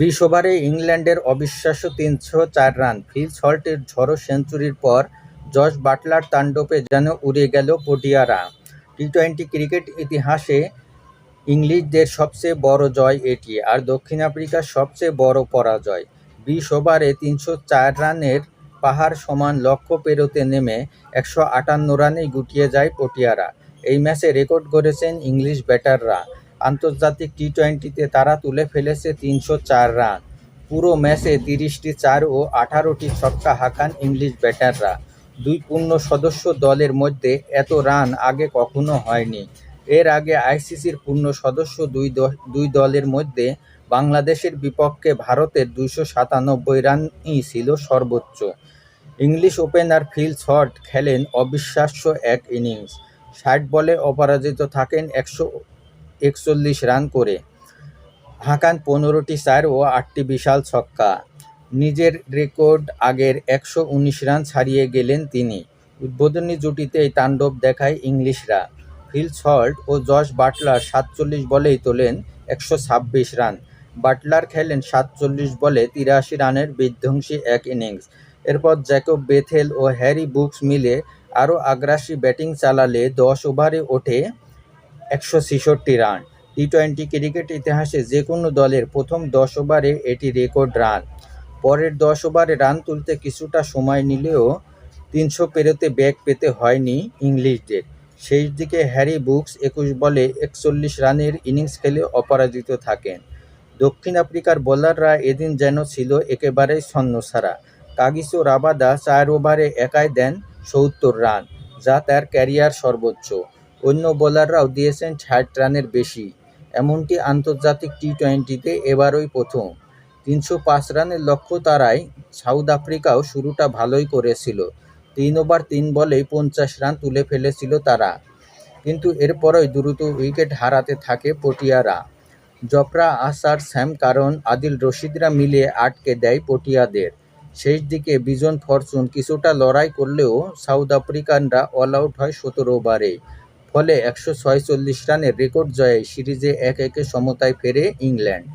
বিশ ওভারে ইংল্যান্ডের অবিশ্বাস্য তিনশো চার রান। ফিল সল্টের ঝড়ো সেঞ্চুরির পর জস বাটলার তাণ্ডবে যেন উড়ে গেল পটিয়ারা। টি টোয়েন্টি ক্রিকেট ইতিহাসে ইংলিশদের সবচেয়ে বড় জয় এটি আর দক্ষিণ আফ্রিকার সবচেয়ে বড় পরাজয়। বিশ ওভারে তিনশো চার রানের পাহাড় সমান লক্ষ্য পেরোতে নেমে একশো আটান্ন রানেই গুটিয়ে যায় পটিয়ারা। এই ম্যাচে রেকর্ড করেছেন ইংলিশ ব্যাটাররা। আন্তর্জাতিক টি টোয়েন্টিতে তারা তুলে ফেলেছে তিনশো চার রান। পুরো ম্যাচে তিরিশটি চার ও আঠারোটি ছক্কা হাঁকান ইংলিশ ব্যাটাররা। দুই পূর্ণ সদস্য দলের মধ্যে এত রান আগে কখনো হয়নি। এর আগে আইসিসির পূর্ণ সদস্য দুই দুই দলের মধ্যে বাংলাদেশের বিপক্ষে ভারতের দুইশো সাতানব্বই রানই ছিল সর্বোচ্চ। ইংলিশ ওপেনার ফিল শর্ট খেলেন অবিশ্বাস্য এক ইনিংস। ষাট বলে অপরাজিত থাকেন একশো একচল্লিশ রান করে। হাঁকান পনেরোটি চার ও আটটি বিশাল ছক্কা। নিজের রেকর্ড আগের একশো উনিশ রান ছাড়িয়ে গেলেন তিনি। উদ্বোধনী জুটিতেই তাণ্ডব দেখায় ইংলিশরা। ফিল সল্ট ও জশ বাটলার সাতচল্লিশ বলেই তোলেন একশো ছাব্বিশ রান। বাটলার খেলেন সাতচল্লিশ বলে তিরাশি রানের বিধ্বংসী এক ইনিংস। এরপর জ্যাকব বেথেল ও হ্যারি বুকস মিলে আরও আগ্রাসী ব্যাটিং চালালে দশ ওভারে ওঠে একশো ছেষট্টি রান। টি টোয়েন্টি ক্রিকেট ইতিহাসে যে কোনো দলের প্রথম দশ ওভারে এটি রেকর্ড রান। পরের দশ ওভারে রান তুলতে কিছুটা সময় নিলেও তিনশো পেরোতে ব্যাগ পেতে হয়নি ইংলিশদের। শেষ দিকে হ্যারি বুকস একুশ বলে একচল্লিশ রানের ইনিংস খেলে অপরাজিত থাকেন। দক্ষিণ আফ্রিকার বোলাররা এদিন যেন ছিল একেবারেই ছন্নছাড়া কাগিসো রাবাদা চার ওভারে একাই দেন সত্তর রান, যা তার ক্যারিয়ার সর্বোচ্চ। অন্য বোলাররাও দিয়েছেন ষাট রানের বেশি। এমনটি আন্তর্জাতিক টি টোয়েন্টিতে এবারই প্রথম। তিনশো পাঁচ রানের লক্ষ্য তারাই সাউথ আফ্রিকাও শুরুটা ভালোই করেছিল। তিন ওভার তিন বলেই পঞ্চাশ রান তুলে ফেলেছিল তারা। কিন্তু এরপরই দ্রুত উইকেট হারাতে থাকে পটিয়ারা। জফরা, আসার, স্যাম কারণ আদিল রশিদরা মিলে আটকে দেয় পটিয়াদের। শেষ দিকে বিজন ফরচুন কিছুটা লড়াই করলেও সাউথ আফ্রিকানরা অল আউট হয় সতেরো ওভারে। ফলে একশো রানের রেকর্ড জয়ে সিরিজে এক একে সমতায় ফেরে ইংল্যান্ড।